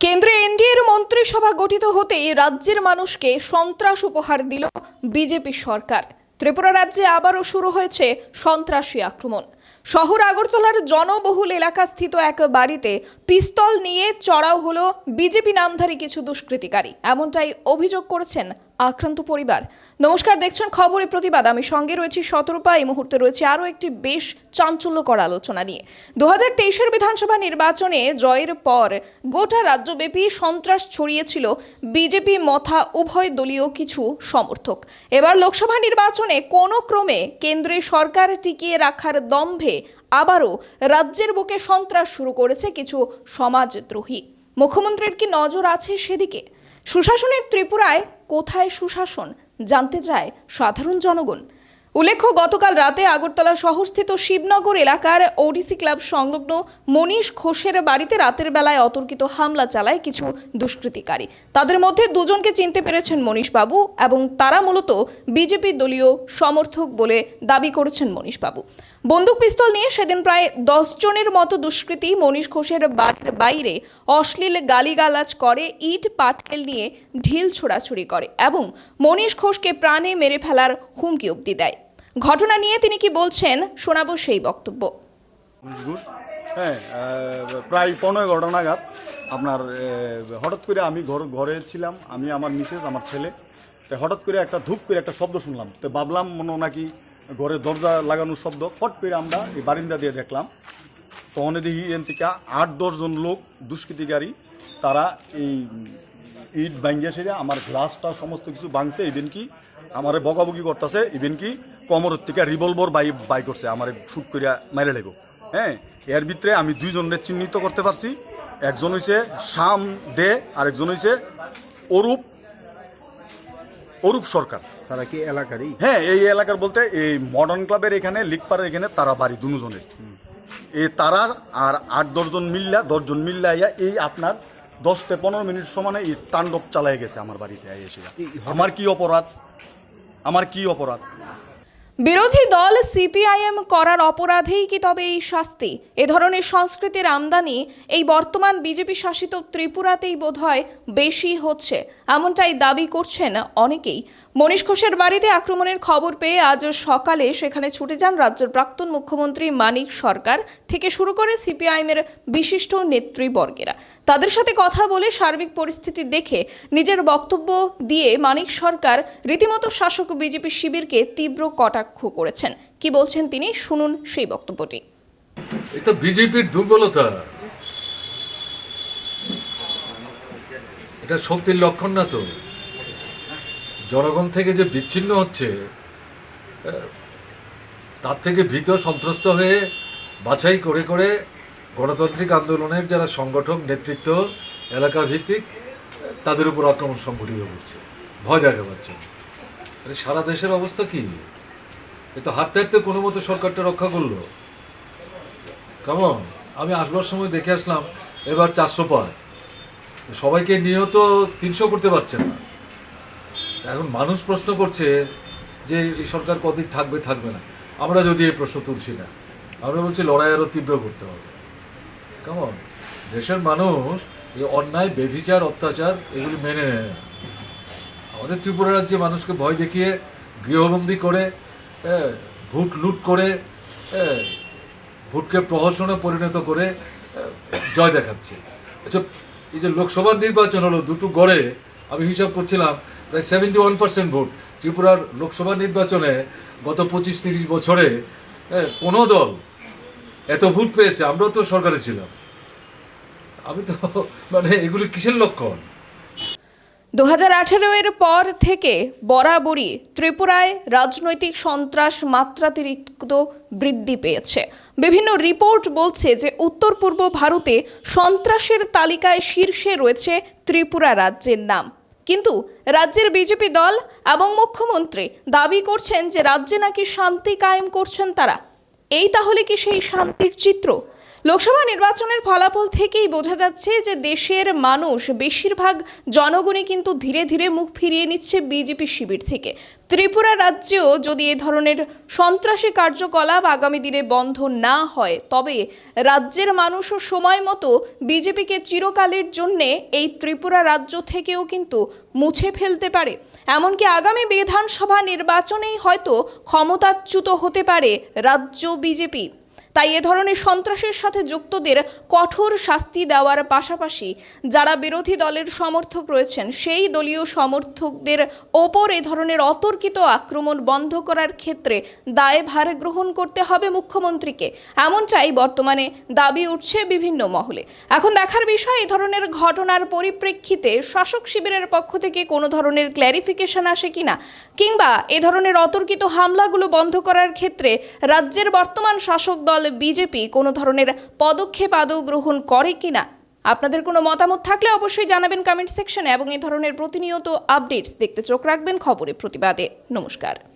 কেন্দ্রে এনডিএর মন্ত্রিসভা গঠিত হতেই রাজ্যের মানুষকে সন্ত্রাস উপহার দিল বিজেপি সরকার। ত্রিপুরা রাজ্যে আবারও শুরু হয়েছে সন্ত্রাসী আক্রমণ। শহর আগরতলার জনবহুল এলাকাস্থিত এক বাড়িতে পিস্তল নিয়ে চড়াও হলো বিজেপি নামধারী কিছু দুষ্কৃতিকারী। এমনটাই অভিযোগ করেছেন আক্রান্ত পরিবার। নমস্কার, দেখছেন খবরে প্রতিবাদ। আমি সঙ্গে রয়েছি শতরূপা। এই মুহূর্তে রয়েছে আরও একটি বেশ চাঞ্চল্যকর আলোচনা নিয়ে। দু হাজার তেইশের বিধানসভা নির্বাচনে জয়ের পর গোটা রাজ্যব্যাপী সন্ত্রাস ছড়িয়েছিল বিজেপি, মথা, উভয় দলীয় কিছু সমর্থক। এবার লোকসভা নির্বাচনে কোনো ক্রমে কেন্দ্রে সরকার টিকিয়ে রাখার দম্ভে আবারও রাজ্যের বুকে সন্ত্রাস শুরু করেছে কিছু সমাজদ্রোহী। মুখ্যমন্ত্রীর কি নজর আছে সেদিকে? সুশাসনের ত্রিপুরায় কোথায় সুশাসন জানতে চায় সাধারণ জনগণ? উল্লেখ্য, গতকাল রাতে আগরতলা শহরস্থিত শিবনগর এলাকার ওডিসি ক্লাব সংলগ্ন মনীষ ঘোষের বাড়িতে রাতের বেলায় অতর্কিত হামলা চালায় কিছু দুষ্কৃতিকারী। তাদের মধ্যে দুজনকে চিনতে পেরেছেন মনীষবাবু এবং তারা মূলত বিজেপি দলীয় সমর্থক বলে দাবি করেছেন মনীষবাবু। বন্দুক পিস্তল নিয়ে সেদিন প্রায় দশ জনের মতো দুষ্কৃতী মনীষ ঘোষের বাড়ির বাইরে অশ্লীল গালিগালাজ করে, ইট, পাটকেল নিয়ে ঢিল ছোড়াছুড়ি করে এবং মনীষ ঘোষকে প্রাণে মেরে ফেলার হুমকি অব্দি দেয়। ঘটনা নিয়ে তিনি কি বলছেন শোনাবো সেই বক্তব্য। হ্যাঁ প্রায় পনেরো নাগাদ আপনার হঠাৎ করে আমি ঘর, ঘরে ছিলাম, আমি, আমার মিসেস, আমার ছেলে। হঠাৎ করে একটা ধূপ করে একটা শব্দ শুনলাম। তো ভাবলাম মনে নাকি ঘরে দরজা লাগানোর শব্দ, ফট করে আমরা এই বারিন্দা দিয়ে দেখলাম। তখন দেখি এন থেকে আট দশজন লোক দুষ্কৃতিকারী তারা এই ইট ভাঙ্গিয়া সেরে আমার গ্লাসটা সমস্ত কিছু ভাঙছে ইভেন কি আমার বকাবকি করতেছে ইভেন কি কমরের থেকে রিভলভার বাই বাই করছে, আমার শুট করিয়া মাইরে লেগো। হ্যাঁ এর ভিতরে আমি দুইজনের চিহ্নিত করতে পারছি। একজন হইছে শাম দে আর একজন হইছে অরূপ অরূপ সরকার। তারা কি এলাকারই? হ্যাঁ এই এলাকার বলতে এই মডার্ন ক্লাবের এখানে লিকপাড়ের এখানে তারা বাড়ি দুজনের। এই তারার আর আট দশজন মিল্লা দশজন মিল্লা আইয়া এই আপনার দশ থেকে পনেরো মিনিট সমানে এই তাণ্ডব চালাই গেছে আমার বাড়িতে এসে। আমার কি অপরাধ? আমার কি অপরাধ? বিরোধী দল সিপিআইএম করার অপরাধেই কি তবে এই শাস্তি? এ ধরনের সংস্কৃতির আমদানি এই বর্তমান বিজেপি শাসিত ত্রিপুরাতেই বোধহয় বেশি হচ্ছে। এমনটাই দাবি করছেন অনেকেই। মনীষ ঘোষের বাড়িতে আক্রমণের খবর পেয়ে আজ সকালে সেখানে ছুটে যান রাজ্যের প্রাক্তন মুখ্যমন্ত্রী মানিক সরকার। থেকে শুরু করে সিপিআইএমের বিশিষ্ট নেতৃবর্গেরা। তাদের সাথে কথা বলে সার্বিক পরিস্থিতি দেখে নিজের বক্তব্য দিয়ে মানিক সরকার রীতিমতো শাসক বিজেপি শিবিরকে তীব্র কটাক্ষ করেছেন। কি বলছেন তিনি? শুনুন সেই বক্তব্যটি। এটা বিজেপির দুর্বলতা। এটা শক্তির লক্ষণ না তো? জনগণ থেকে যে বিচ্ছিন্ন হচ্ছে তার থেকে ভীত সন্ত্রস্ত হয়ে বাছাই করে করে গণতান্ত্রিক আন্দোলনের যারা সংগঠক, নেতৃত্ব এলাকা ভিত্তিক তাদের উপর আক্রমণ সংঘটিত করছে। ভয় দেখাবার জন্য। সারা দেশের অবস্থা কি? এ তো হাঁটতে হাঁটতে কোনো মতো সরকারটা রক্ষা করল। কেমন আমি আসবার সময় দেখে আসলাম, এবার চারশো পায় সবাইকে নিয়েও তো তিনশো করতে পারছে না। এখন মানুষ প্রশ্ন করছে যে এই সরকার কদিন থাকবে থাকবে না। আমরা যদি এই প্রশ্ন তুলছি না, আমরা বলছি লড়াই আরও তীব্র করতে হবে। কেমন? দেশের মানুষ এই অন্যায়, বেভিচার, অত্যাচার এগুলি মেনে নেয়। না আমাদের ত্রিপুরা রাজ্যে মানুষকে ভয় দেখিয়ে, গৃহবন্দী করে ভোট লুট করে ভোটকে প্রহসনে পরিণত করে জয় দেখাচ্ছে। আচ্ছা এই যে লোকসভা নির্বাচন হলো, দুটো গড়ে আমি হিসাব করছিলাম, প্রায় সেভেন্টি ওয়ান পার্সেন্ট ভোট। ত্রিপুরার লোকসভা নির্বাচনে গত পঁচিশ তিরিশ বছরে কোনো দল এত ভোট পেয়েছে, আমরাও তো সরকারে ছিলাম। আমি তো মানে এগুলি কিসের লক্ষণ? দু হাজার এর পর থেকে বরাবরই ত্রিপুরায় রাজনৈতিক সন্ত্রাস মাত্রাতিরিক্ত বৃদ্ধি পেয়েছে। বিভিন্ন রিপোর্ট বলছে যে উত্তর পূর্ব ভারতে সন্ত্রাসের তালিকায় শীর্ষে রয়েছে ত্রিপুরা রাজ্যের নাম। কিন্তু রাজ্যের বিজেপি দল এবং মুখ্যমন্ত্রী দাবি করছেন যে রাজ্যে নাকি শান্তি কায়েম করছেন তারা। এই তাহলে কি সেই শান্তির চিত্র? লোকসভা নির্বাচনের ফলাফল থেকেই বোঝা যাচ্ছে যে দেশের মানুষ বেশিরভাগ জনগণই কিন্তু ধীরে ধীরে মুখ ফিরিয়ে নিচ্ছে বিজেপি শিবির থেকে। ত্রিপুরা রাজ্যেও যদি এ ধরনের সন্ত্রাসী কার্যকলাপ আগামী দিনে বন্ধ না হয়, তবে রাজ্যের মানুষও সময় মতো বিজেপিকে চিরকালের জন্যে এই ত্রিপুরা রাজ্য থেকেও কিন্তু মুছে ফেলতে পারে। এমনকি আগামী বিধানসভা নির্বাচনেই হয়তো ক্ষমতাচ্যুত হতে পারে রাজ্য বিজেপি। তাই এ ধরনের সন্ত্রাসের সাথে যুক্তদের কঠোর শাস্তি দেওয়ার পাশাপাশি যারা বিরোধী দলের সমর্থক রয়েছেন, সেই দলীয় সমর্থকদের ওপর এ ধরনের অতর্কিত আক্রমণ বন্ধ করার ক্ষেত্রে দায়ভার গ্রহণ করতে হবে মুখ্যমন্ত্রীকে। এমনটাই বর্তমানে দাবি উঠছে বিভিন্ন মহলে। এখন দেখার বিষয় এই ধরনের ঘটনার পরিপ্রেক্ষিতে শাসক শিবিরের পক্ষ থেকে কোনো ধরনের ক্ল্যারিফিকেশন আসে কিনা, কিংবা এ ধরনের অতর্কিত হামলাগুলো বন্ধ করার ক্ষেত্রে রাজ্যের বর্তমান শাসক দল বিজেপি কোনো ধরনের পদক্ষেপ আদৌ গ্রহণ করে কিনা? আপনাদের কোনো মতামত থাকলে অবশ্যই জানাবেন কমেন্ট সেকশনে এবং এ ধরনের প্রতিনিয়ত আপডেটস দেখতে চোখ রাখবেন খবরে প্রতিবাদে। নমস্কার।